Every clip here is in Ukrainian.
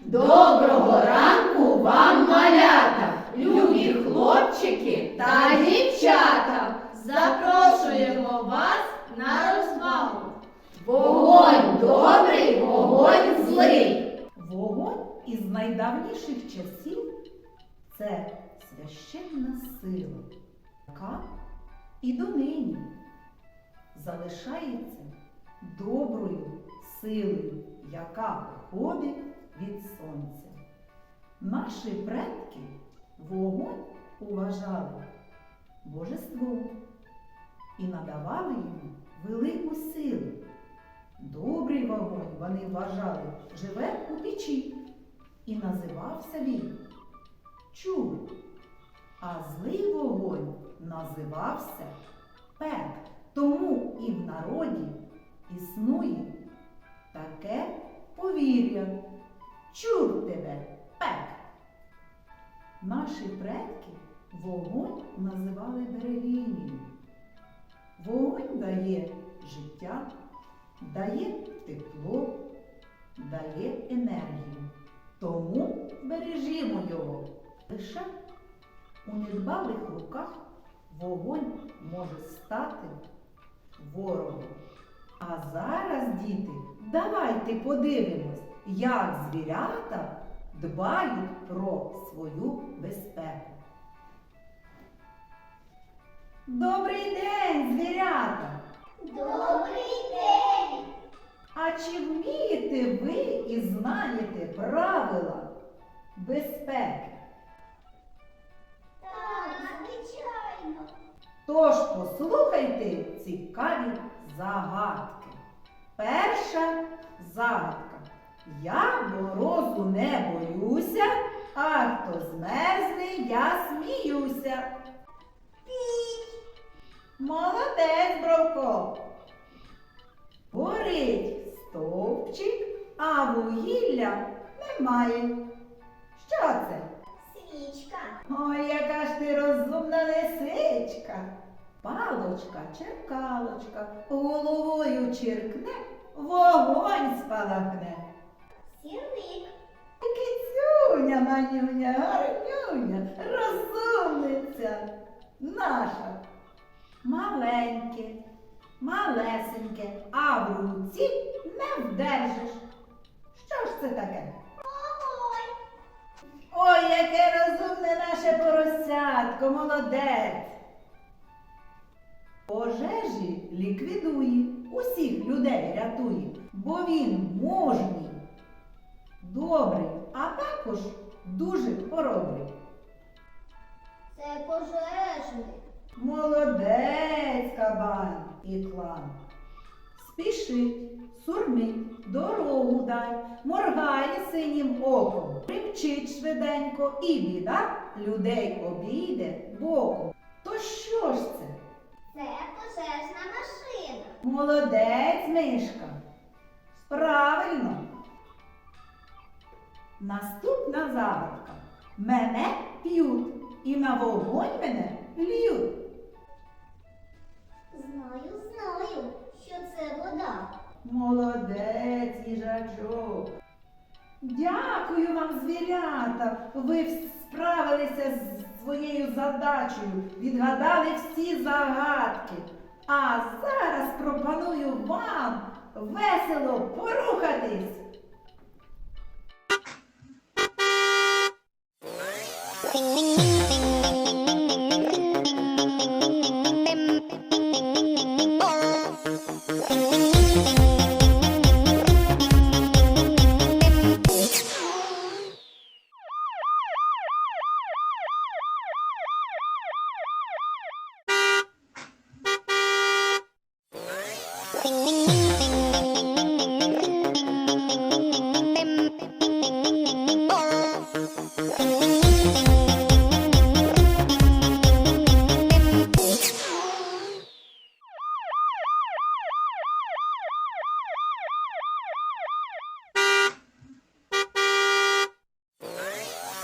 Доброго ранку вам, малята, любі хлопчики та дівчата. Запрошуємо вас на розвагу. Вогонь добрий, вогонь злий. Вогонь із найдавніших часів це священна сила, яка і донині залишається доброю силою, яка походить від сонця. Наші предки вогонь уважали божеством і надавали йому велику силу. Добрий вогонь вони вважали живе у печі і називався він чур, а злий вогонь називався пек. Тому і в народі існує таке повір'я. Чур тебе, пек. Наші предки вогонь називали берегинею. Вогонь дає життя, дає тепло, дає енергію. Тому бережімо його. Лише у недбалих руках вогонь може стати ворогом. А зараз, діти, давайте подивимось, як звірята дбають про свою безпеку. Добрий день, звірята! Добрий день! А чи вмієте ви і знаєте правила безпеки? Так, звичайно. Тож послухайте цікаві загадки. Перша загадка. Я морозу не боюся, а хто змерзне, я сміюся. Піть. Молодець, Бровко. Горить стовпчик, а вугілля немає. Що це? Свічка. Ой, яка ж ти розумна лисичка. Палочка, черкалочка, головою черкне, вогонь спалахне. Сірник. Кицюня, манюня, гарнюня, розумниця наша. Маленьке, малесеньке, а в руці не вдержиш. Що ж це таке? Огонь. Ой, яке розумне наше поросятко, молодець. Пожежі ліквідує, усіх людей рятує, бо він мужній, добрий, а також дуже хоробрий. Це пожежник. Молодець, кабан і клан. Спішить, сурмить, дорогу дай, моргає синім оком, примчить швиденько і біда людей обійде боком. То що ж це? Це пожежна машина. Молодець, мишка. Правильно. Наступна загадка. Мене п'ють і на вогонь мене льють. Знаю, знаю, що це вода. Молодець, їжачок. Дякую вам, звірята. Ви справилися з своєю задачею, відгадали всі загадки. А зараз пропоную вам весело порухатись. Ring, ring, ring.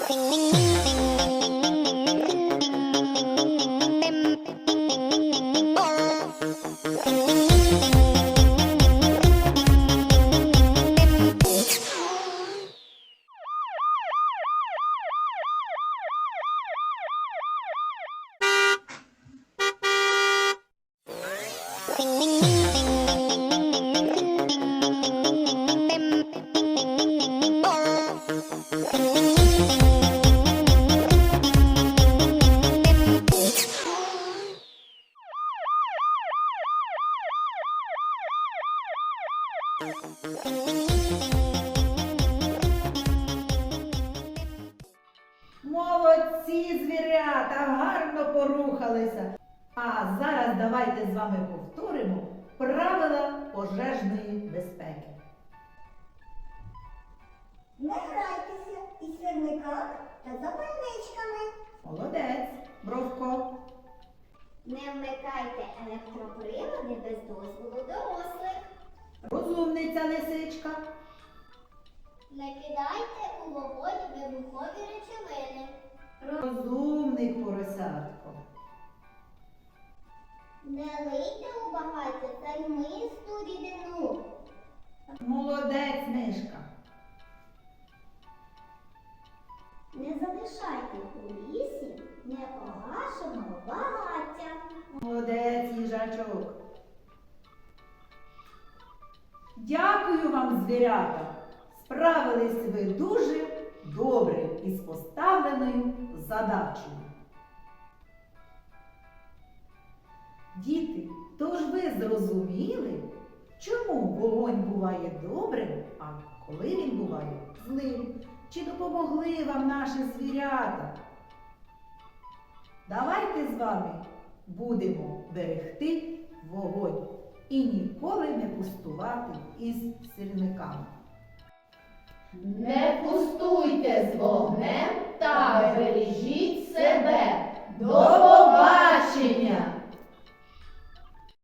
Ding ding ding. Звірята, гарно порухалися. А зараз давайте з вами повторимо правила пожежної безпеки. Не грайтеся із сірниками та запальничками. Молодець, Бровко. Не вмикайте електроприлади без дозволу дорослих. Розумниця лисичка. Не кидайте у вогонь вибухові речовини. Розумник поросятко. Не лийте у багаття тальмисту рідину. Молодець мишка. Не залишайте у лісі непогашеного багаття. Молодець їжачок. Дякую вам, звірята. Справились ви дуже добре із поставленою задачею. Діти, тож ви зрозуміли, чому вогонь буває добрим, а коли він буває злим? Чи допомогли вам наші звірята? Давайте з вами будемо берегти вогонь і ніколи не пустувати із сірниками. Не пустуйте з вогнем та бережіть себе. До побачення!